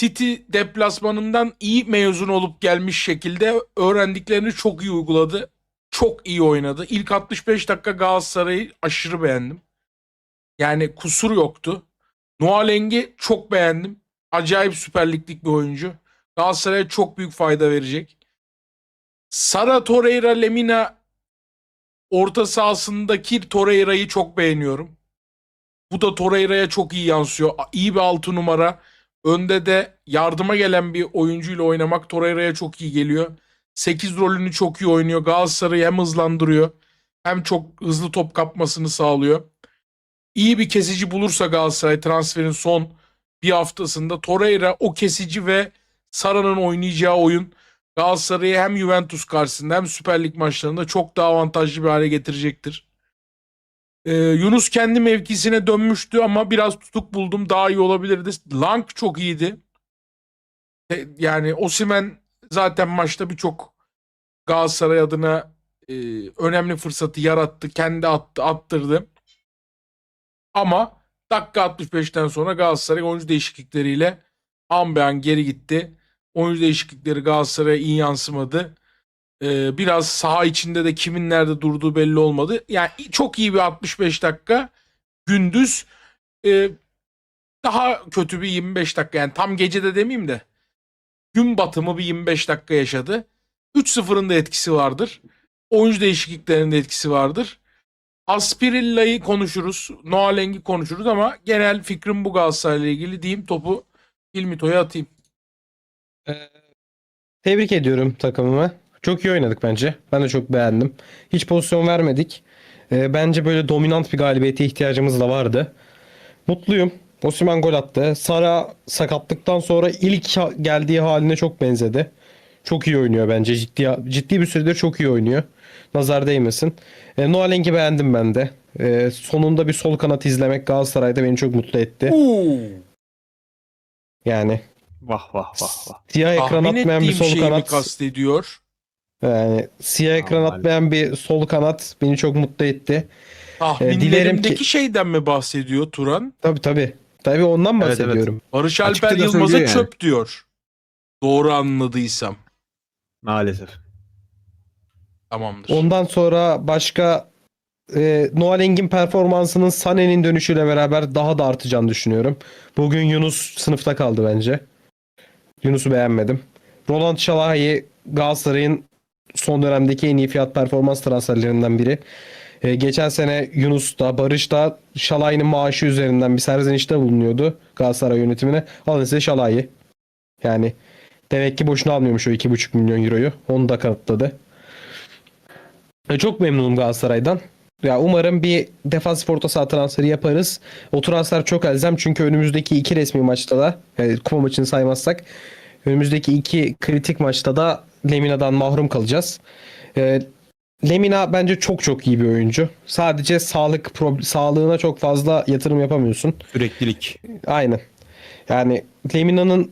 City deplasmanından iyi mezun olup gelmiş şekilde öğrendiklerini çok iyi uyguladı. Çok iyi oynadı. İlk 65 dakika Galatasaray'ı aşırı beğendim. Yani kusur yoktu. Noah Leng'i çok beğendim. Acayip Süper Lig'lik bir oyuncu. Galatasaray'a çok büyük fayda verecek. Sara Torreira Lemina orta sahasındaki Torreira'yı çok beğeniyorum. Bu da Torreira'ya çok iyi yansıyor. İyi bir altı numara. Önde de yardıma gelen bir oyuncuyla oynamak Torreira'ya çok iyi geliyor. 8 rolünü çok iyi oynuyor. Galatasaray'ı hem hızlandırıyor hem çok hızlı top kapmasını sağlıyor. İyi bir kesici bulursa Galatasaray transferin son bir haftasında Torreira o kesici ve Sara'nın oynayacağı oyun Galatasaray'ı hem Juventus karşısında hem Süper Lig maçlarında çok daha avantajlı bir hale getirecektir. Ee, Yunus kendi mevkisine dönmüştü ama biraz tutuk buldum. Daha iyi olabilirdi. Lang çok iyiydi. Yani Osimen zaten maçta birçok Galatasaray adına e, önemli fırsatı yarattı. Kendi attı, attırdı. Ama dakika 65'ten sonra Galatasaray oyuncu değişiklikleriyle an an geri gitti. Oyuncu değişiklikleri Galatasaray'a iyi yansımadı. Ee, biraz saha içinde de kimin nerede durduğu belli olmadı. Yani çok iyi bir 65 dakika. Gündüz e, daha kötü bir 25 dakika. Yani tam gecede demeyeyim de gün batımı bir 25 dakika yaşadı. 3-0'ın da etkisi vardır. Oyuncu değişikliklerinin de etkisi vardır. Aspirilla'yı konuşuruz. Noah Leng'i konuşuruz ama genel fikrim bu Galatasaray'la ilgili diyeyim topu İlmito'ya atayım. Tebrik ediyorum takımımı. Çok iyi oynadık bence. Ben de çok beğendim. Hiç pozisyon vermedik. Ee, bence böyle dominant bir galibiyete ihtiyacımız da vardı. Mutluyum. Osimhen gol attı. Sara sakatlıktan sonra ilk ha- geldiği haline çok benzedi. Çok iyi oynuyor bence. Ciddi ciddi bir süredir çok iyi oynuyor. Nazar değmesin. E, Noah Leng'i beğendim ben de. E, sonunda bir sol kanat izlemek Galatasaray'da beni çok mutlu etti. Oo. Yani Vah vah vah vah. siyah ekran Tahmin atmayan bir ettiğim sol şeyi mi kanat. kastediyor? Yani siyah ekran Normal. atmayan bir sol kanat beni çok mutlu etti. Tahminlerimdeki ki- şeyden mi bahsediyor Turan? Tabii tabii. Tabii ondan Evet, evet. bahsediyorum. Barış Açıkça Alper da Yılmaz'a söylüyor yani. çöp diyor. Doğru anladıysam. Maalesef. Tamamdır. Ondan sonra başka e, Noah Engin performansının Sané'nin dönüşüyle beraber daha da artacağını düşünüyorum. Bugün Yunus sınıfta kaldı bence. Yunus'u beğenmedim. Roland Şalahi Galatasaray'ın son dönemdeki en iyi fiyat performans transferlerinden biri. E, geçen sene Yunus da Barış da Şalahi'nin maaşı üzerinden bir serzenişte bulunuyordu Galatasaray yönetimine. Alın size Şalahi. Yani demek ki boşuna almıyormuş o 2,5 milyon euroyu. Onu da kanıtladı. E, Çok memnunum Galatasaray'dan. Ya umarım bir defansif orta saha transferi yaparız. O transfer çok elzem çünkü önümüzdeki iki resmi maçta da yani kupa maçını saymazsak önümüzdeki iki kritik maçta da Lemina'dan mahrum kalacağız. E, Lemina bence çok çok iyi bir oyuncu. Sadece sağlık sağlığına çok fazla yatırım yapamıyorsun. Süreklilik. Aynen. Yani Lemina'nın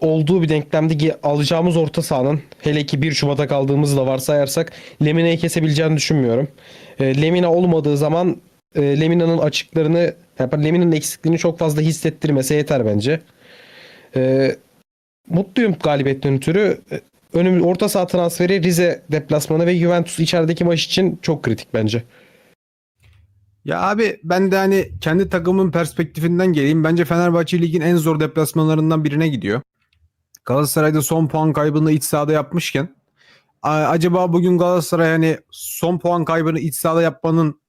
olduğu bir denklemde alacağımız orta sahanın hele ki 1 Şubat'a kaldığımızı da varsayarsak Lemina'yı kesebileceğini düşünmüyorum. E, Lemina olmadığı zaman e, Lemina'nın açıklarını yani Lemina'nın eksikliğini çok fazla hissettirmese yeter bence. E, mutluyum galibiyetten ötürü. E, Önüm, orta saha transferi Rize deplasmanı ve Juventus içerideki maç için çok kritik bence. Ya abi ben de hani kendi takımın perspektifinden geleyim. Bence Fenerbahçe ligin en zor deplasmanlarından birine gidiyor. Galatasaray'da son puan kaybını iç sahada yapmışken acaba bugün Galatasaray hani son puan kaybını iç sahada yapmanın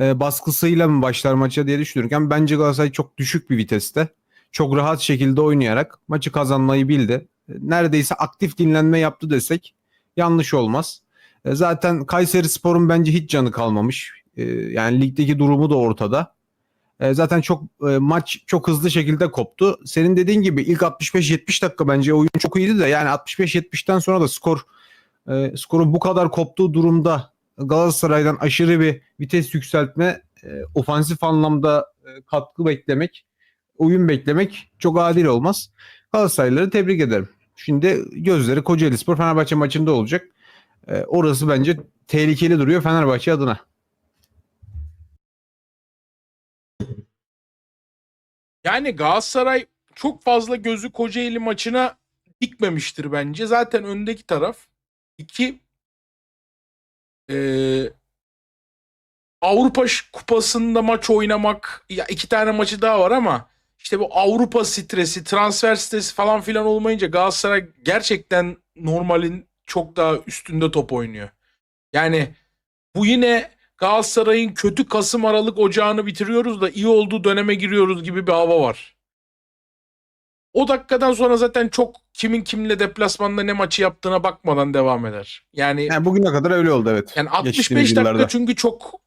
e, baskısıyla mı başlar maça diye düşünürken bence Galatasaray çok düşük bir viteste. Çok rahat şekilde oynayarak maçı kazanmayı bildi. E, Neredeyse aktif dinlenme yaptı desek yanlış olmaz. E, Zaten Kayseri Spor'un bence hiç canı kalmamış. E, Yani ligdeki durumu da ortada. Zaten çok maç çok hızlı şekilde koptu. Senin dediğin gibi ilk 65-70 dakika bence oyun çok iyiydi de yani 65-70'ten sonra da skor e, skorun bu kadar koptuğu durumda Galatasaray'dan aşırı bir vites yükseltme, ofansif anlamda katkı beklemek, oyun beklemek çok adil olmaz. Galatasaraylıları tebrik ederim. Şimdi gözleri Kocaelispor Fenerbahçe maçında olacak. E, orası bence tehlikeli duruyor Fenerbahçe adına. Yani Galatasaray çok fazla gözü Kocaeli maçına dikmemiştir bence. Zaten öndeki taraf. iki eee, Avrupa Kupası'nda maç oynamak ya iki tane maçı daha var ama işte bu Avrupa stresi, transfer stresi falan filan olmayınca Galatasaray gerçekten normalin çok daha üstünde top oynuyor. Yani bu yine Galatasaray'ın kötü Kasım Aralık ocağını bitiriyoruz da iyi olduğu döneme giriyoruz gibi bir hava var. O dakikadan sonra zaten çok kimin kimle deplasmanda ne maçı yaptığına bakmadan devam eder. Yani Yani bugüne kadar öyle oldu evet. yani 65 Geçtiğimiz dakika yıllarda. çünkü çok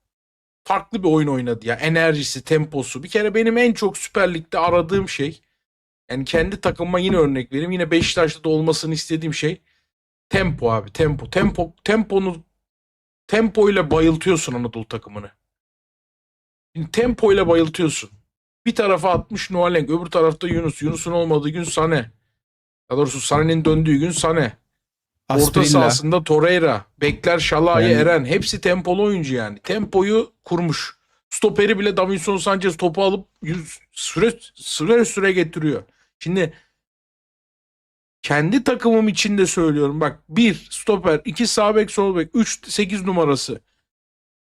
farklı bir oyun oynadı ya. Enerjisi, temposu. Bir kere benim en çok Süper Lig'de aradığım şey yani kendi takımıma yine örnek vereyim. Yine Beşiktaş'ta da olmasını istediğim şey tempo abi. Tempo. Tempo temponu tempoyla bayıltıyorsun Anadolu takımını. Şimdi tempoyla bayıltıyorsun. Bir tarafa atmış Noalenk, öbür tarafta Yunus. Yunus'un olmadığı gün Sane. Daha doğrusu Sane'nin döndüğü gün Sane. Orta Asprilla. sahasında Torreira, bekler Şalay, Yani- Eren hepsi tempolu oyuncu yani. Tempoyu kurmuş. Stoperi bile Davinson Sanchez topu alıp yüz, süre süre süre getiriyor. Şimdi kendi takımım için de söylüyorum. Bak bir stoper, iki sağ bek, sol bek, 3 8 numarası.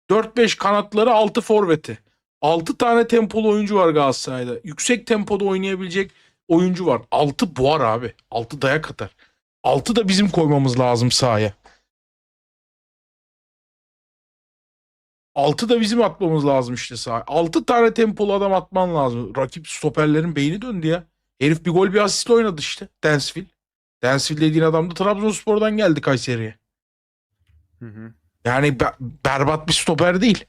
4-5 kanatları, 6 forveti. 6 tane tempolu oyuncu var Galatasaray'da. Yüksek tempoda oynayabilecek oyuncu var. 6 buhar abi. 6 dayak atar. 6 da bizim koymamız lazım sahaya. 6 da bizim atmamız lazım işte sahaya. 6 tane tempolu adam atman lazım. Rakip stoperlerin beyni döndü ya. Herif bir gol bir asist oynadı işte. Densville. Densville dediğin adam da Trabzonspor'dan geldi Kayseri'ye. Hı hı. Yani be- berbat bir stoper değil.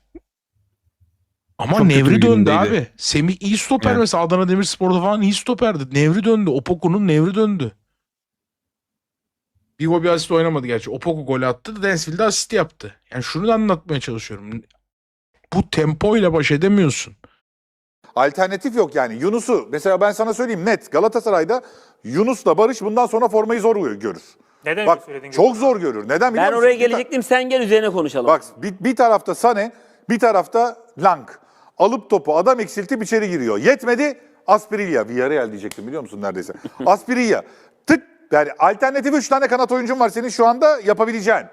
Ama Çok Nevri döndü abi. Semih iyi stoper Evet. mesela Adana Demirspor'da falan iyi stoperdi. Nevri döndü. Opoku'nun Nevri döndü. Bir gol bir asist oynamadı gerçi. Opoku gol attı. Densville de asist yaptı. Yani şunu da anlatmaya çalışıyorum. Bu tempoyla baş edemiyorsun. Alternatif yok yani. Yunus'u mesela ben sana söyleyeyim net Galatasaray'da Yunus'la Barış bundan sonra formayı zor görür. Neden Bak çok zor görür. Neden biliyor Ben musun? oraya gelecektim sen gel üzerine konuşalım. Bak bir, bir tarafta Sane, bir tarafta Lang. Alıp topu adam eksiltip içeri giriyor. Yetmedi Aspirilla. Villarreal diyecektim biliyor musun neredeyse. Aspirilla. Yani alternatif 3 tane kanat oyuncun var senin şu anda yapabileceğin.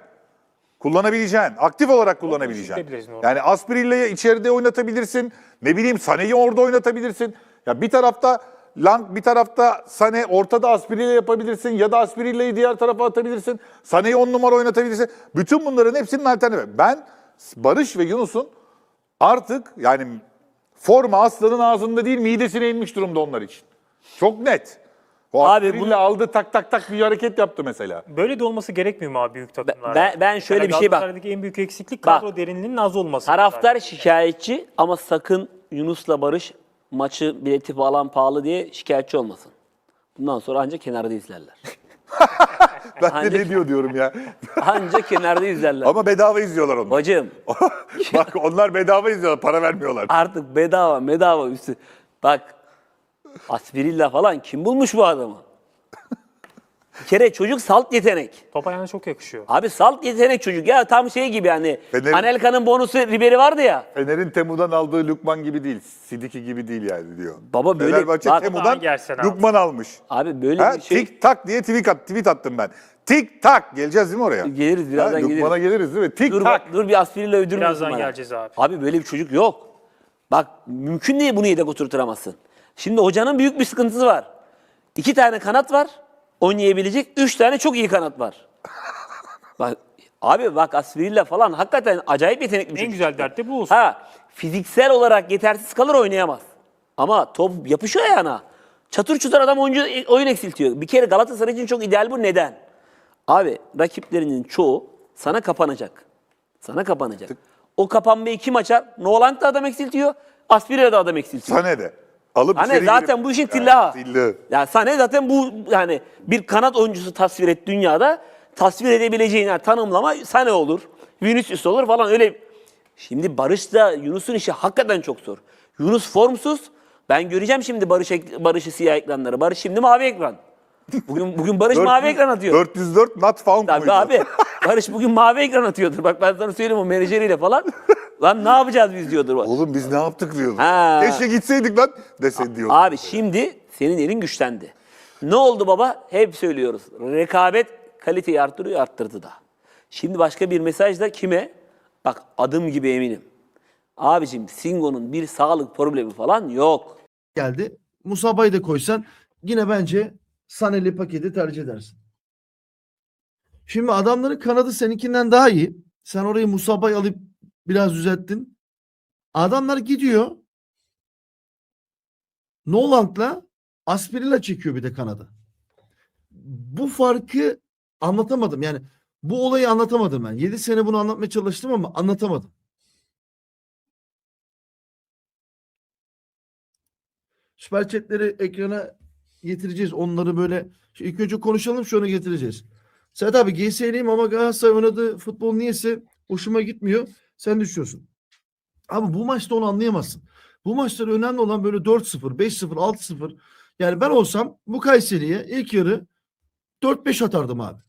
Kullanabileceğin, aktif olarak kullanabileceğin. Yani Aspirilla'yı içeride oynatabilirsin. Ne bileyim Sane'yi orada oynatabilirsin. Ya bir tarafta Lang bir tarafta Sane ortada Aspirilla yapabilirsin ya da Aspirilla'yı diğer tarafa atabilirsin. Sane'yi on numara oynatabilirsin. Bütün bunların hepsinin alternatifi. Ben Barış ve Yunus'un artık yani forma aslanın ağzında değil midesine inmiş durumda onlar için. Çok net. O Abi Aspirilla bunu- aldı tak tak tak bir hareket yaptı mesela. Böyle de olması gerekmiyor mu abi büyük takımlarda? ben- ben şöyle Yani bir şey bak. Galatasaray'daki en büyük eksiklik Bak. kadro derinliğinin az olması. Taraftar şikayetçi ama sakın Yunus'la Barış maçı bileti falan pahalı diye şikayetçi olmasın. Bundan sonra ancak kenarda izlerler. Ben de ne diyor diyorum ya. Ancak kenarda izlerler. Ama bedava izliyorlar onu. Bacım Bak onlar bedava izliyorlar, para vermiyorlar. artık bedava bedava üstü. Bak Aspirilla falan kim bulmuş bu adamı? Bir kere çocuk salt yetenek. Top ayağına çok yakışıyor. Abi salt yetenek çocuk ya tam şey gibi hani Fener'in- Anelka'nın bonusu Ribery vardı ya. Fener'in Temu'dan aldığı Lukman gibi değil, Sidiki gibi değil yani diyor. Baba böyle- Fenerbahçe bak- Temu'dan Ersen aldı? Lukman almış. Abi böyle Ha, bir şey Tik tak diye tweet, at, tweet attım ben. Tik tak geleceğiz değil mi oraya? Geliriz, birazdan ha, Lukman'a geliriz değil mi? Tik dur tak. bak dur bir Aspirilla öldürmesin Birazdan geleceğiz abi. Abi böyle bir çocuk yok. Bak mümkün değil bunu yedek oturtamazsın. Şimdi hocanın büyük bir sıkıntısı var. İki tane kanat var. Oynayabilecek. Üç tane çok iyi kanat var. bak, abi bak Aspirilla falan hakikaten acayip yetenekli bir En çocuk. güzel dert de bu olsun. Ha fiziksel olarak yetersiz kalır oynayamaz. Ama top yapışıyor ayağına. Çatır çutur adam oyuncu oyun eksiltiyor. Bir kere Galatasaray için çok ideal bu. Neden? Abi rakiplerinin çoğu sana kapanacak. Sana kapanacak. O kapanmayı kim açar? Nolan da adam eksiltiyor. Aspirilla da adam eksiltiyor. Sane de. Alıp Hani içeri zaten girip- bu işin Ha, tillahı. tillahı. Ya Sane zaten bu yani bir kanat oyuncusu tasvir et dünyada tasvir edebileceğin yani tanımlama Sane olur. Vinicius olur falan öyle. Şimdi Barış da Yunus'un işi hakikaten çok zor. Yunus formsuz. Ben göreceğim şimdi Barış ek- Barış'ı siyah ekranları. Barış şimdi mavi ekran. Bugün bugün Barış mavi 400 ekran atıyor. 404 not found Tabii muydu? abi. Barış bugün mavi ekran atıyordur. Bak ben sana söyleyeyim o menajeriyle falan. Lan ne yapacağız biz diyordur. Oğlum biz ne yaptık diyordu. Ha. Keşke gitseydik lan dese diyor. Abi şimdi Senin elin güçlendi. Ne oldu baba? Hep söylüyoruz. Rekabet kaliteyi arttırıyor, arttırdı da. Şimdi başka bir mesaj da kime? Bak adım gibi eminim. Abicim Singo'nun bir sağlık problemi falan yok. geldi. Musaba'yı da koysan yine bence Saneli paketi tercih edersin. Şimdi adamların kanadı seninkinden daha iyi. Sen orayı Musaba'yı alıp biraz düzelttin. Adamlar gidiyor. Noland'la Aspirilla çekiyor bir de kanadı. Bu farkı anlatamadım. Yani bu olayı anlatamadım ben. 7 sene bunu anlatmaya çalıştım ama anlatamadım. Süper chatleri ekrana getireceğiz. Onları böyle ilk önce konuşalım sonra getireceğiz. Serhat abi GS'liyim ama Galatasaray oynadığı futbol niyeyse hoşuma gitmiyor. Sen düşüyorsun. Abi bu maçta onu anlayamazsın. Bu maçlar önemli olan böyle 4-0, 5-0, 6-0. Yani ben olsam bu Kayseri'ye ilk yarı 4-5 atardım abi.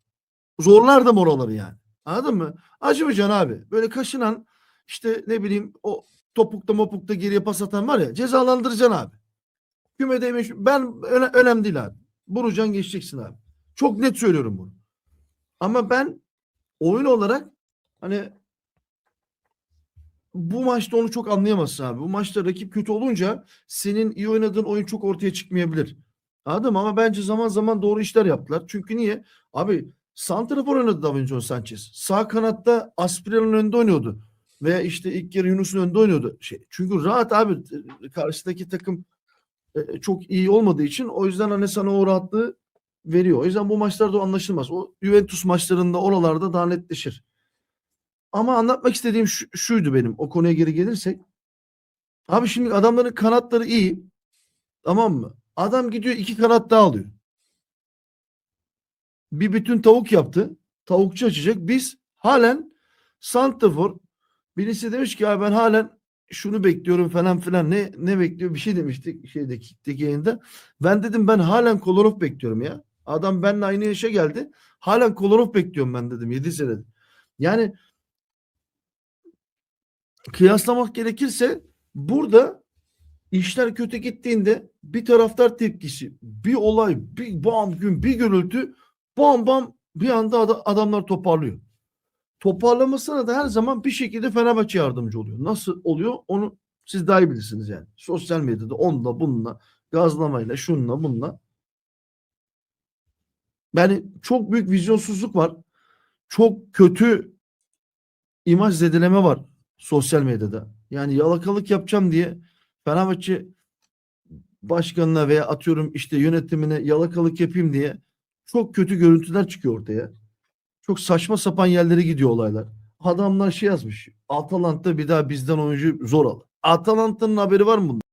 Zorlardım oraları yani. Anladın mı? Acımayacaksın abi. Böyle kaşınan işte ne bileyim o topukta mopukta geriye pas atan var ya cezalandıracaksın abi. Kümede yemiş. Ben öne, önemli değil abi. Vuracaksın geçeceksin abi. Çok net söylüyorum bunu. Ama ben oyun olarak hani bu maçta onu çok anlayamazsın abi. Bu maçta rakip kötü olunca senin iyi oynadığın oyun çok ortaya çıkmayabilir. Anladın mı? Ama bence zaman zaman doğru işler yaptılar. Çünkü niye? Abi Santrafor oynadı Davinson Sanchez. Sağ kanatta Aspiral'ın önünde oynuyordu. Veya işte ilk yarı Yunus'un önünde oynuyordu. Şey, çünkü rahat abi karşıdaki takım e, çok iyi olmadığı için o yüzden hani sana o rahatlığı veriyor. O yüzden bu maçlarda o anlaşılmaz. O Juventus maçlarında oralarda daha netleşir. Ama anlatmak istediğim şu- şuydu benim. O konuya geri gelirsek. Abi şimdi adamların kanatları iyi. Tamam mı? Adam gidiyor iki kanat daha alıyor. Bir bütün tavuk yaptı. Tavukçu açacak. Biz halen Santafor birisi demiş ki ya ben halen şunu bekliyorum falan filan ne ne bekliyor bir şey demiştik şeydeki kikteki yayında. Ben dedim ben halen Kolarov bekliyorum ya. Adam benimle aynı yaşa geldi. Halen Kolarov bekliyorum ben dedim 7 senedir. Yani kıyaslamak gerekirse burada işler kötü gittiğinde bir taraftar tepkisi, bir olay, bir bam gün, bir gürültü bam bam bir anda ada- adamlar toparlıyor. Toparlamasına da her zaman bir şekilde Fenerbahçe yardımcı oluyor. Nasıl oluyor onu siz daha iyi bilirsiniz yani. Sosyal medyada onunla bununla gazlamayla şununla bununla. Yani çok büyük vizyonsuzluk var. Çok kötü imaj zedeleme var sosyal medyada. Yani yalakalık yapacağım diye Fenerbahçe başkanına veya atıyorum işte yönetimine yalakalık yapayım diye çok kötü görüntüler çıkıyor ortaya. Çok saçma sapan yerlere gidiyor olaylar. Adamlar şey yazmış. Atalanta bir daha bizden oyuncu zor al. Atalanta'nın haberi var mı bundan?